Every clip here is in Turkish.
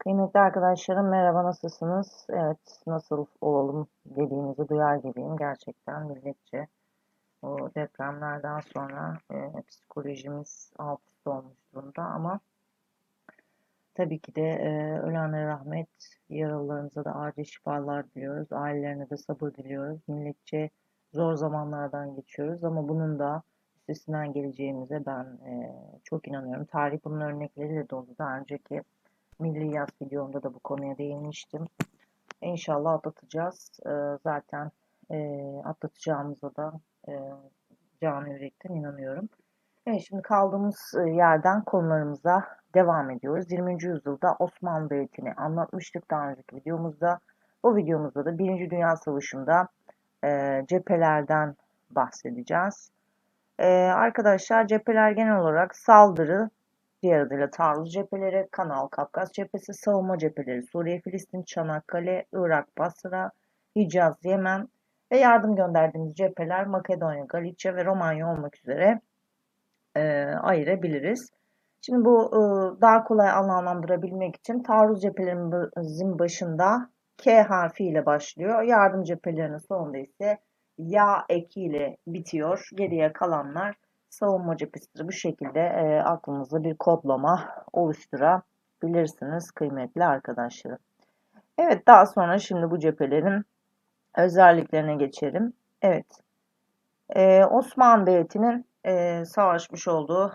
Kıymetli arkadaşlarım merhaba nasılsınız? Evet nasıl olalım dediğinizi duyar gibiyim. Gerçekten milletçe o depremlerden sonra e, psikolojimiz alt üst olmuş durumda ama tabii ki de e, ölenlere rahmet, yaralılarımıza da acil şifalar diliyoruz. Ailelerine de sabır diliyoruz. Milletçe zor zamanlardan geçiyoruz ama bunun da üstesinden geleceğimize ben e, çok inanıyorum. Tarih bunun örnekleriyle dolu. Daha önceki Milli Yaz videomda da bu konuya değinmiştim. İnşallah atlatacağız. Ee, zaten e, atlatacağımıza da e, canı yürekten inanıyorum. Evet şimdi kaldığımız e, yerden konularımıza devam ediyoruz. 20. yüzyılda Osmanlı Devleti'ni anlatmıştık daha önceki videomuzda. Bu videomuzda da 1. Dünya Savaşı'nda e, cephelerden bahsedeceğiz. E, arkadaşlar cepheler genel olarak saldırı, Diğer adıyla taarruz cepheleri, Kanal Kafkas cephesi, savunma cepheleri Suriye, Filistin, Çanakkale, Irak, Basra, Hicaz, Yemen ve yardım gönderdiğimiz cepheler Makedonya, Galicia ve Romanya olmak üzere e, ayırabiliriz. Şimdi bu e, daha kolay anlamlandırabilmek için taarruz cephelerimizin başında K harfi ile başlıyor. Yardım cephelerinin sonunda ise ya eki ile bitiyor. Geriye kalanlar savunma cephesidir. Bu şekilde e, aklınızda bir kodlama oluşturabilirsiniz kıymetli arkadaşlarım. Evet daha sonra şimdi bu cephelerin özelliklerine geçelim. Evet e, Osmanlı Devleti'nin e, savaşmış olduğu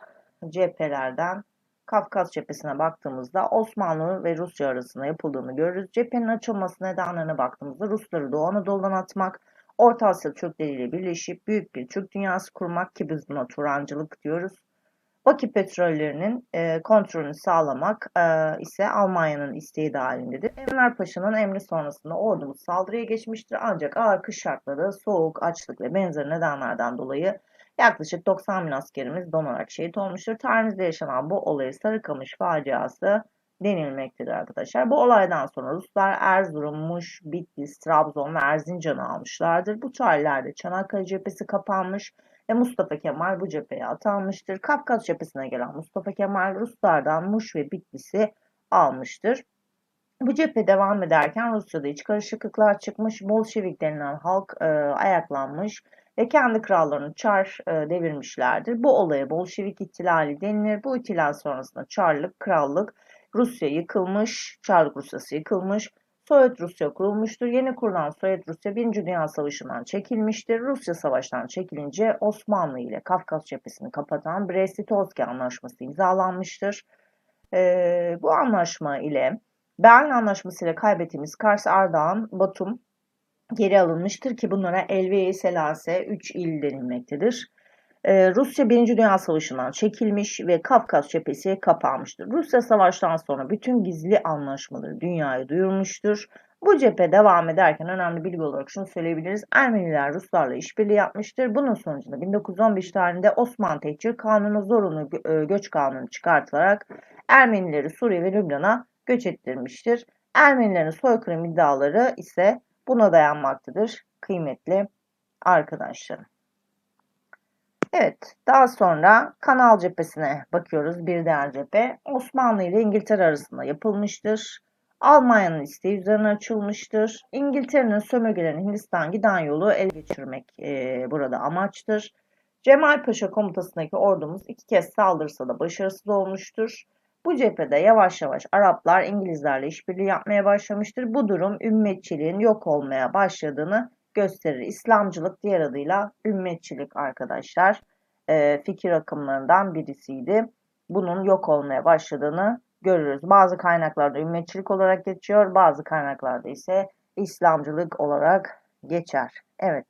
cephelerden Kafkas cephesine baktığımızda Osmanlı ve Rusya arasında yapıldığını görürüz. Cephenin açılması nedenlerine baktığımızda Rusları Doğu Anadolu'dan atmak, Orta Asya Türkleriyle birleşip büyük bir Türk dünyası kurmak ki biz buna Turancılık diyoruz. Bakü petrollerinin e, kontrolünü sağlamak e, ise Almanya'nın isteği dahilindedir. Enver Paşa'nın emri sonrasında ordumuz saldırıya geçmiştir ancak ağır kış şartları, soğuk, açlık ve benzeri nedenlerden dolayı yaklaşık 90 bin askerimiz donarak şehit olmuştur. Tarihimizde yaşanan bu olayı Sarıkamış faciası denilmektedir arkadaşlar. Bu olaydan sonra Ruslar Erzurum, Muş, Bitlis, Trabzon ve Erzincan'ı almışlardır. Bu tarihlerde Çanakkale cephesi kapanmış ve Mustafa Kemal bu cepheye atanmıştır. Kafkas cephesine gelen Mustafa Kemal Ruslardan Muş ve Bitlis'i almıştır. Bu cephe devam ederken Rusya'da iç karışıklıklar çıkmış, Bolşevik denilen halk e, ayaklanmış ve kendi krallarını Çar e, devirmişlerdir. Bu olaya Bolşevik ihtilali denilir. Bu ihtilal sonrasında Çarlık, krallık Rusya yıkılmış, Çarlık Rusyası yıkılmış, Sovyet Rusya kurulmuştur. Yeni kurulan Sovyet Rusya 1. Dünya Savaşı'ndan çekilmiştir. Rusya savaştan çekilince Osmanlı ile Kafkas cephesini kapatan Brest-Litovski Anlaşması imzalanmıştır. Ee, bu anlaşma ile Berlin Anlaşması ile kaybettiğimiz Kars, Ardahan, Batum geri alınmıştır ki bunlara Elve-i Selase 3 il denilmektedir. Ee, Rusya 1. Dünya Savaşı'ndan çekilmiş ve Kafkas cephesi kapanmıştır. Rusya savaştan sonra bütün gizli anlaşmaları dünyaya duyurmuştur. Bu cephe devam ederken önemli bilgi olarak şunu söyleyebiliriz. Ermeniler Ruslarla işbirliği yapmıştır. Bunun sonucunda 1915 tarihinde Osmanlı Tehcir Kanunu zorunlu e, göç kanunu çıkartılarak Ermenileri Suriye ve Lübnan'a göç ettirmiştir. Ermenilerin soykırım iddiaları ise buna dayanmaktadır kıymetli arkadaşlarım. Evet, daha sonra kanal cephesine bakıyoruz. Bir diğer cephe Osmanlı ile İngiltere arasında yapılmıştır. Almanya'nın isteği üzerine açılmıştır. İngiltere'nin sömürgelerini Hindistan giden yolu el geçirmek e, burada amaçtır. Cemal Paşa komutasındaki ordumuz iki kez saldırsa da başarısız olmuştur. Bu cephede yavaş yavaş Araplar İngilizlerle işbirliği yapmaya başlamıştır. Bu durum ümmetçiliğin yok olmaya başladığını gösterir. İslamcılık diğer adıyla ümmetçilik arkadaşlar e, fikir akımlarından birisiydi. Bunun yok olmaya başladığını görürüz. Bazı kaynaklarda ümmetçilik olarak geçiyor, bazı kaynaklarda ise İslamcılık olarak geçer. Evet.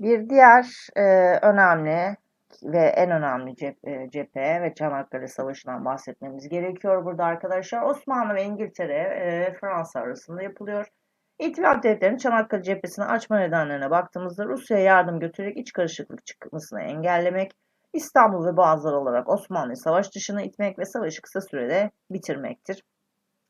Bir diğer e, önemli ve en önemli cep, e, cephe ve Çanakkale Savaşı'ndan bahsetmemiz gerekiyor burada arkadaşlar. Osmanlı ve İngiltere, e, Fransa arasında yapılıyor. İtilaf devletlerinin Çanakkale cephesini açma nedenlerine baktığımızda Rusya'ya yardım götürerek iç karışıklık çıkmasını engellemek, İstanbul ve Boğazlar olarak Osmanlı'yı savaş dışına itmek ve savaşı kısa sürede bitirmektir.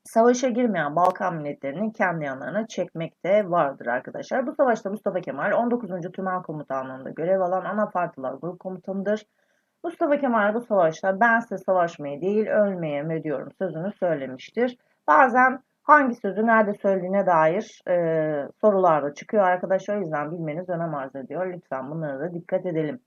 Savaşa girmeyen Balkan milletlerini kendi yanlarına çekmek de vardır arkadaşlar. Bu savaşta Mustafa Kemal 19. Tümen Komutanlığı'nda görev alan Anafartılar Grup Komutanıdır. Mustafa Kemal bu savaşta ben size savaşmayı değil ölmeye emrediyorum sözünü söylemiştir. Bazen hangi sözü nerede söylediğine dair e, sorular da çıkıyor arkadaşlar. O yüzden bilmeniz önem arz ediyor. Lütfen bunlara da dikkat edelim.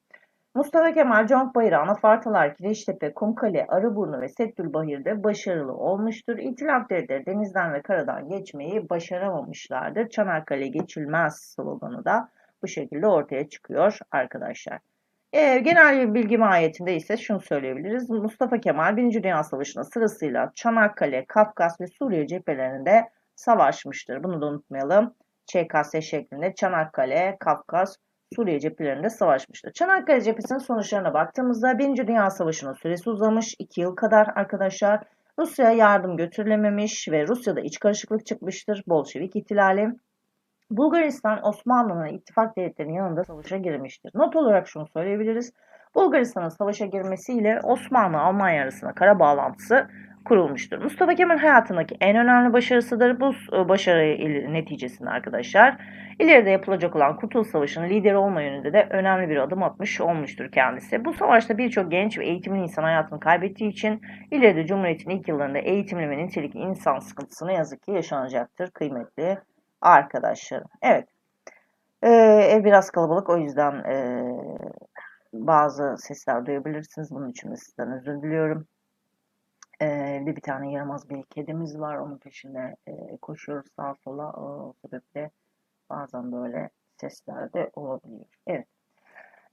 Mustafa Kemal Conk Bayrağı, Anafartalar, Kireçtepe, Kumkale, Arıburnu ve Settülbahir'de başarılı olmuştur. İtilaf devletleri denizden ve karadan geçmeyi başaramamışlardır. Çanakkale geçilmez sloganı da bu şekilde ortaya çıkıyor arkadaşlar. E, genel bilgi mahiyetinde ise şunu söyleyebiliriz. Mustafa Kemal 1. Dünya Savaşı'nda sırasıyla Çanakkale, Kafkas ve Suriye cephelerinde savaşmıştır. Bunu da unutmayalım. ÇKS şeklinde Çanakkale, Kafkas, Suriye cephelerinde savaşmıştır. Çanakkale cephesinin sonuçlarına baktığımızda 1. Dünya Savaşı'nın süresi uzamış 2 yıl kadar arkadaşlar. Rusya'ya yardım götürülememiş ve Rusya'da iç karışıklık çıkmıştır. Bolşevik ihtilali. Bulgaristan Osmanlı'nın ittifak devletlerinin yanında savaşa girmiştir. Not olarak şunu söyleyebiliriz. Bulgaristan'ın savaşa girmesiyle Osmanlı-Almanya arasında kara bağlantısı kurulmuştur. Mustafa Kemal hayatındaki en önemli başarısıdır. Bu e, başarı neticesinde arkadaşlar ileride yapılacak olan Kurtuluş Savaşı'nın lideri olma yönünde de önemli bir adım atmış olmuştur kendisi. Bu savaşta birçok genç ve eğitimli insan hayatını kaybettiği için ileride Cumhuriyet'in ilk yıllarında eğitimli ve nitelikli insan sıkıntısı ne yazık ki yaşanacaktır kıymetli arkadaşlarım. Evet. Ee, ev biraz kalabalık o yüzden e, bazı sesler duyabilirsiniz. Bunun için de sizden özür diliyorum. Ee, evde bir tane yaramaz bir kedimiz var. Onun peşinde e, koşuyoruz sağa sola. O sebeple bazen böyle sesler de olabiliyor. Evet.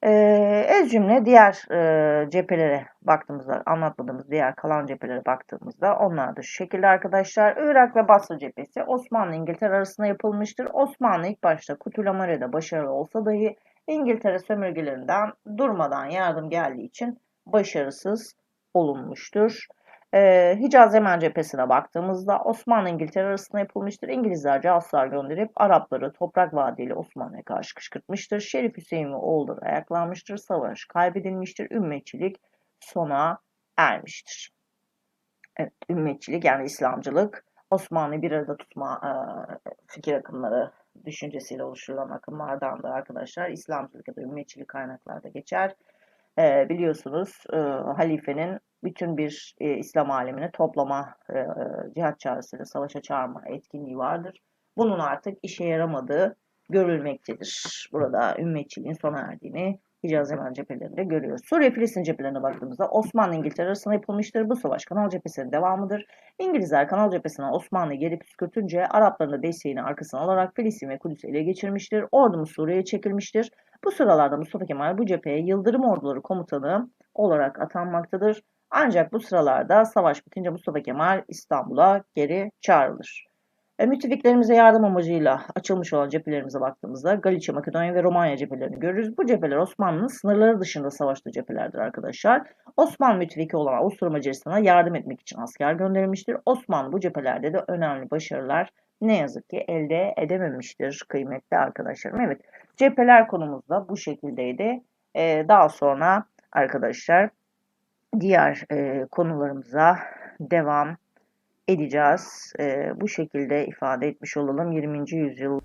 Ee, ez cümle diğer e, cephelere baktığımızda, anlatmadığımız diğer kalan cephelere baktığımızda onlar da şu şekilde arkadaşlar. Irak ve Basra cephesi Osmanlı İngiltere arasında yapılmıştır. Osmanlı ilk başta Kutulamare'de başarılı olsa dahi İngiltere sömürgelerinden durmadan yardım geldiği için başarısız olunmuştur. Ee, Hicaz Yemen cephesine baktığımızda Osmanlı İngiltere arasında yapılmıştır. İngilizler casuslar gönderip Arapları toprak vaadiyle Osmanlı'ya karşı kışkırtmıştır. Şerif Hüseyin ve oğulları ayaklanmıştır. Savaş kaybedilmiştir. Ümmetçilik sona ermiştir. Evet, ümmetçilik yani İslamcılık Osmanlı'yı bir arada tutma e, fikir akımları düşüncesiyle oluşturulan akımlardan da arkadaşlar İslamcılık ya da ümmetçilik kaynaklarda geçer. E, biliyorsunuz e, halifenin bütün bir e, İslam alemini toplama, e, cihat çağrısıyla savaşa çağırma etkinliği vardır. Bunun artık işe yaramadığı görülmektedir. Burada ümmetçiliğin sona erdiğini Hicaz Yemen cephelerinde görüyoruz. Suriye Filistin cephelerine baktığımızda Osmanlı İngiltere arasında yapılmıştır. Bu savaş Kanal cephesinin devamıdır. İngilizler Kanal cephesine Osmanlı'yı geri püskürtünce Arapların da desteğini arkasına alarak Filistin ve Kudüs'ü ele geçirmiştir. Ordumuz Suriye'ye çekilmiştir. Bu sıralarda Mustafa Kemal bu cepheye Yıldırım Orduları Komutanı olarak atanmaktadır. Ancak bu sıralarda savaş bitince Mustafa Kemal İstanbul'a geri çağrılır. E, müttefiklerimize yardım amacıyla açılmış olan cephelerimize baktığımızda Galicia, Makedonya ve Romanya cephelerini görürüz. Bu cepheler Osmanlı'nın sınırları dışında savaştığı cephelerdir arkadaşlar. Osmanlı müttefiki olan Avusturya Macaristan'a yardım etmek için asker gönderilmiştir. Osmanlı bu cephelerde de önemli başarılar ne yazık ki elde edememiştir kıymetli arkadaşlarım. Evet cepheler konumuzda bu şekildeydi. Ee, daha sonra arkadaşlar diğer e, konularımıza devam edeceğiz. E, bu şekilde ifade etmiş olalım. 20. yüzyıl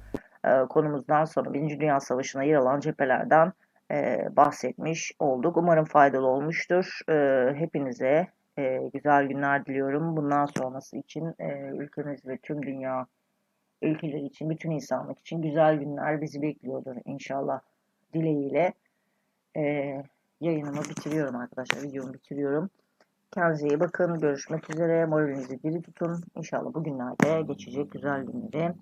e, konumuzdan sonra 1. Dünya Savaşı'na yer alan cephelerden e, bahsetmiş olduk. Umarım faydalı olmuştur. E, hepinize e, güzel günler diliyorum. Bundan sonrası için e, ülkemiz ve tüm dünya ülkeleri için, bütün insanlık için güzel günler bizi bekliyordur inşallah dileğiyle. E, yayınımı bitiriyorum arkadaşlar. Videomu bitiriyorum. Kendinize iyi bakın. Görüşmek üzere. Moralinizi diri tutun. İnşallah bugünlerde geçecek güzel günleri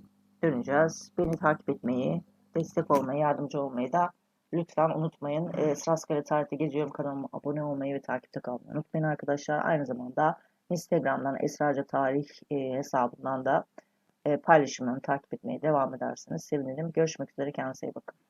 döneceğiz. Beni takip etmeyi, destek olmayı, yardımcı olmayı da lütfen unutmayın. E, Sırasıyla tarihte geziyorum kanalıma abone olmayı ve takipte kalmayı unutmayın arkadaşlar. Aynı zamanda Instagram'dan Esraca Tarih e, hesabından da e, paylaşımlarını takip etmeye devam ederseniz sevinirim. Görüşmek üzere. Kendinize iyi bakın.